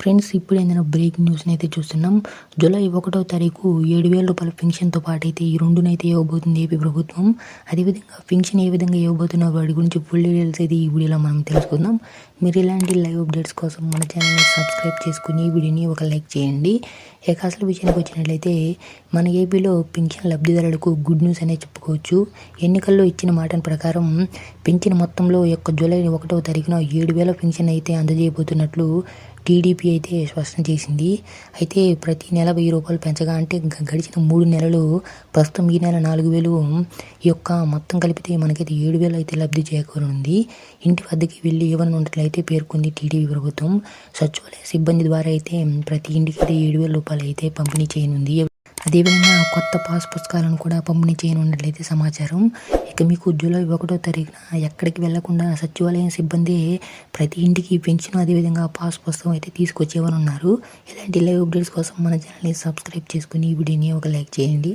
Friends ఇప్పుడు ఏదైనా breaking న్యూస్ని అయితే చూస్తున్నాం. జూలై ఒకటో తారీఖు ఏడు వేల రూపాయల పెన్షన్తో పాటు అయితే ఈ రెండునైతే ఇవ్వబోతుంది ఏపీ ప్రభుత్వం. అదేవిధంగా పెన్షన్ ఏ విధంగా ఇవ్వబోతున్న వాటి గురించి ఫుల్ డీటెయిల్స్ అయితే ఈ వీడియోలో మనం తెలుసుకుందాం. మీరు ఇలాంటి లైవ్ అప్డేట్స్ కోసం మన ఛానల్ని సబ్స్క్రైబ్ చేసుకుని ఈ వీడియోని ఒక లైక్ చేయండి. ఇక అసలు విషయానికి వచ్చినట్లయితే మన ఏపీలో పెన్షన్ లబ్ధిదారులకు గుడ్ న్యూస్ అనే చెప్పుకోవచ్చు. ఎన్నికల్లో ఇచ్చిన మాట ప్రకారం పెంచిన మొత్తంలో యొక్క జూలై ఒకటో తారీఖున ఏడు వేల పెన్షన్ అయితే అందజేయబోతున్నట్లు టీడీపీ అయితే స్పష్టం చేసింది. అయితే ప్రతి నెల వెయ్యి రూపాయలు పెంచగా అంటే గడిచిన మూడు నెలలు ప్రస్తుతం ఈ నెల నాలుగు వేలు ఈ యొక్క మొత్తం కలిపితే మనకైతే ఏడు వేలు అయితే లబ్ధి చేకూరనుంది. ఇంటి వద్దకి వెళ్ళి ఇవ్వని ఉన్నట్లయితే పేర్కొంది టీడీపీ ప్రభుత్వం. సచివాలయ సిబ్బంది ద్వారా అయితే ప్రతి ఇంటికి అయితే ఏడు వేల రూపాయలు అయితే పంపిణీ చేయనుంది. అదేవిధంగా కొత్త పాస్ పుస్తకాలను కూడా పంపిణీ చేయనున్నట్లయితే సమాచారం. ఇక మీకు జూలై ఒకటో తారీఖున ఎక్కడికి వెళ్ళకుండా సచివాలయం సిబ్బంది ప్రతి ఇంటికి పెంచిన అదేవిధంగా పాస్ పుస్తకం అయితే తీసుకొచ్చేవారు ఉన్నారు ఇలాంటి లైవ్ అప్డేట్స్ కోసం మన ఛానల్ని సబ్స్క్రైబ్ చేసుకుని ఈ వీడియోని ఒక లైక్ చేయండి.